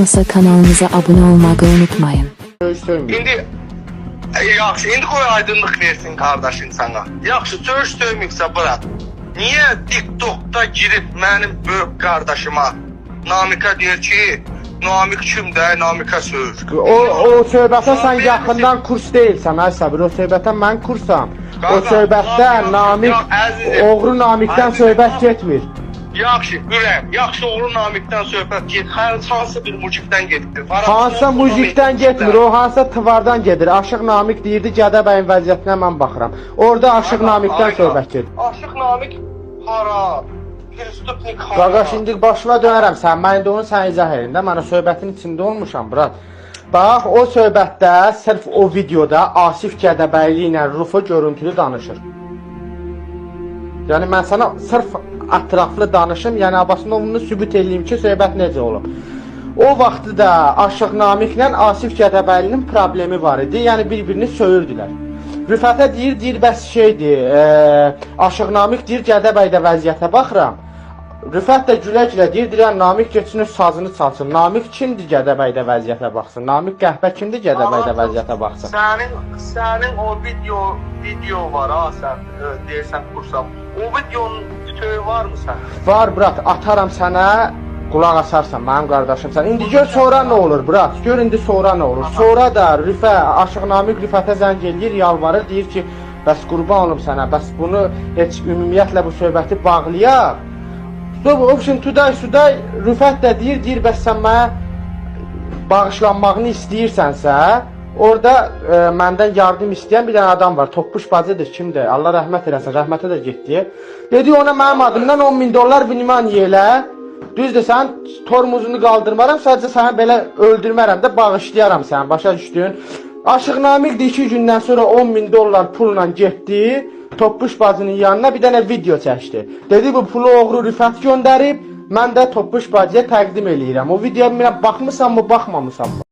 olmasa kanalımıza abone olmayı unutmayın. İndi e, yaxşı, indi qoy aydınlıq versin qardaşın sana. Yaxşı, söz söymüksə bırak. Niyə TikTokda girib mənim böyük qardaşıma Namika deyir ki, Namik kimdə, Namika söz. O, o söhbətə sən yaxından kurs deyilsən, ay Sabir. O söhbətə mən kursam. O söhbətdə Namik, oğru Namikdən söhbət getmir. Yaxşı, ürəm, yaxşı oğlu Namikdən söhbət get, hər hansı bir mujikdən getdi. Hansısa mujikdən getmir, o hansısa tıvardan gedir. Aşıq Namik deyirdi, Gədəbəyin vəziyyətinə mən baxıram. Orada Aşıq Namikdən söhbət gedir. Aşıq Namik hara? Prestupnik hara? Qaqa, şimdi başına dönərəm sən. Mən indi onu sən izah edin də. Mən o söhbətin içində olmuşam, brat. Bax, o söhbətdə sırf o videoda Asif Gədəbəyli ilə Rufo görüntülü danışır. Yəni mən sənə sırf ətraflı danışım, yəni Abbasınovunu sübut eləyim ki, söhbət necə olub. O vaxtı da Aşıq Namiklə Asif Gədəbəylinin problemi var idi. Yəni bir-birini söyürdülər. Rüfətə deyir, deyir bəs şeydir, e, Aşıq Namik deyir Gədəbəydə vəziyyətə baxıram. Rüfət də gülə-gülə deyir, deyirəm Namik getsin öz sazını çalsın. Namik kimdir Gədəbəydə vəziyyətə baxsın? Namik qəhbə kimdir Gədəbəydə vəziyyətə baxsın? Sənin sənin o video video var ha sən e, deyirsən kursam. O videonun tütüyü varmı sənin? Var brat, ataram sənə, qulaq asarsan mənim qardaşım sən. İndi gör sonra nə olur brat? Gör indi sonra nə olur? Sonra da Rüfə, Aşıq Namik Rüfətə zəng eləyir, yalvarır, deyir ki, bəs qurban olum sənə, bəs bunu heç ümumiyyətlə bu söhbəti bağlayaq. So we option today, today Rüfət də deyir, deyir bəs sən mənə bağışlanmağını istəyirsənsə, orada e, məndən yardım istəyən bir dənə adam var. Toppuş bacıdır, kimdir? Allah rəhmət eləsin, rəhmətə də getdi. Dedi ona mənim adımdan 10 min dollar vinimaniyə elə. Düzdür, sən tormuzunu qaldırmaram, sadəcə səni belə öldürmərəm də bağışlayaram səni, başa düşdün? Aşıq Namiq də 2 gündən sonra 10 min dollar pulla getdi. Toppuş bacının yanına bir dənə video çəkdi. Dedi bu pulu oğru Rüfət göndərib, mən də Toppuş bacıya təqdim eləyirəm. O videoya mənə baxmısanmı, baxmamısanmı?